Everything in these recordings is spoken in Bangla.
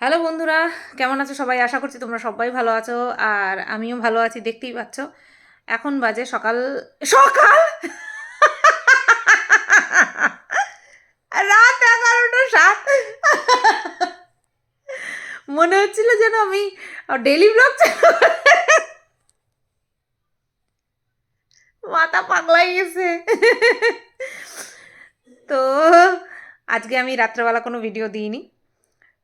হ্যালো বন্ধুরা, কেমন আছো সবাই? আশা করছি তোমরা সবাই ভালো আছো আর আমিও ভালো আছি, দেখতেই পাচ্ছ। এখন বাজে সকাল সকাল? রাত এগারোটা সাত। মনে হচ্ছিল যেন আমি ডেলি ব্লগ মাথা পাগলাই গেছে। তো আজকে আমি রাত্রেবেলা কোনো ভিডিও দিইনি।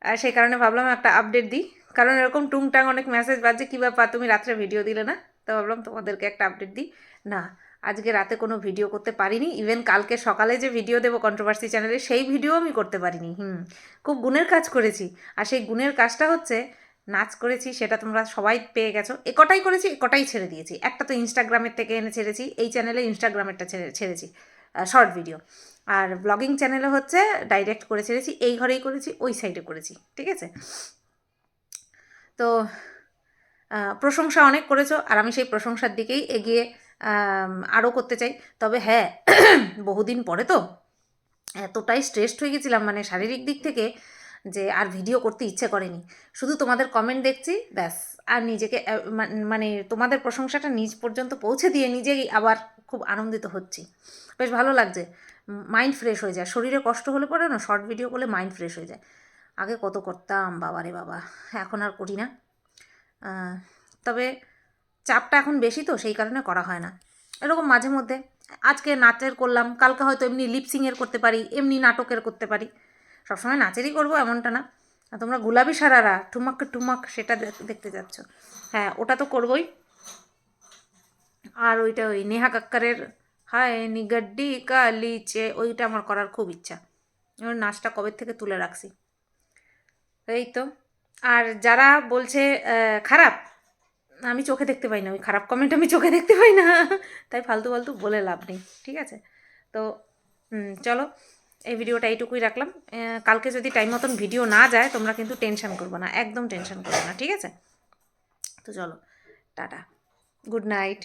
আর সেই কারণে ভাবলাম একটা আপডেট দিই। কারণ এরকম টুংটাং অনেক মেসেজ বাজছে, কী ব্যাপার? তুমি রাত্রে ভিডিও দিলে না? তো ভাবলাম তোমাদেরকে একটা আপডেট দিই। না, আজকে রাতে কোনো ভিডিও করতে পারিনি। ইভেন কালকে সকালে যে ভিডিও দেবো কন্ট্রোভার্সি চ্যানেলে সেই ভিডিও আমি করতে পারিনি। হুম, খুব গুণের কাজ করেছি। আর সেই গুণের কাজটা হচ্ছে, নাচ করেছি, সেটা তোমরা সবাই পেয়ে গেছো। এ কটাই করেছি এ কটাই ছেড়ে দিয়েছি। একটা তো ইনস্টাগ্রামের থেকে এনে ছেড়েছি, এই চ্যানেলে ইনস্টাগ্রামেরটা ছেড়ে, ছেড়েছি। শর্ট ভিডিও আর ব্লগিং চ্যানেলে হচ্ছে ডাইরেক্ট করে ছেড়েছি এই ঘরেই করেছি, ওই সাইডে করেছি, ঠিক আছে? তো প্রশংসা অনেক করেছ, আর আমি সেই প্রশংসার দিকেই এগিয়ে আরও করতে চাই। তবে হ্যাঁ বহুদিন পরে তো এতটাই স্ট্রেসড হয়ে গেছিলাম মানে শারীরিক দিক থেকে যে আর ভিডিও করতে ইচ্ছে করেনি। শুধু তোমাদের কমেন্ট দেখছি, ব্যাস। আর নিজেকে মানে তোমাদের প্রশংসাটা নিজ পর্যন্ত পৌঁছে দিয়ে নিজেই আবার খুব আনন্দিত হচ্ছি। বেশ ভালো লাগছে। মাইন্ড ফ্রেশ হয়ে যায়। শরীরে কষ্ট হলে পরে না শর্ট ভিডিও করলে মাইন্ড ফ্রেশ হয়ে যায়। আগে কত করতাম বাবারে বাবা। এখন আর করি না। তবে চাপটা এখন বেশি তো, সেই কারণে করা হয় না। এরকম মাঝে মধ্যে, আজকে নাচের করলাম, কালকে হয়তো এমনি লিপসিংয়ের করতে পারি, এমনি নাটকের করতে পারি। সবসময় নাচেরই করব এমনটা না। তোমরা গুলাবি সারারা, টুমাক টুমাক, সেটা দেখতে যাচ্ছ। হ্যাঁ ওটা তো করবই। আর ওইটা ওই নেহা কাক্কারের, হায় নিগাড্ডি কালিচে ওইটা আমার করার খুব ইচ্ছা। ওর নাচটা কবে থেকে তুলে রাখছি? এই তো। আর যারা বলছে খারাপ, আমি চোখে দেখতে পাই না। ওই খারাপ কমেন্ট আমি চোখে দেখতে পাই না। তাই ফালতু ফালতু বলে লাভ নেই। ঠিক আছে? তো চলো। এই ভিডিওটা এইটুকুই রাখলাম। কালকে যদি টাইম মতন ভিডিও না যায়, তোমরা কিন্তু টেনশন করব না, একদম টেনশন করব না, ঠিক আছে? তো চলো, টাটা। Good night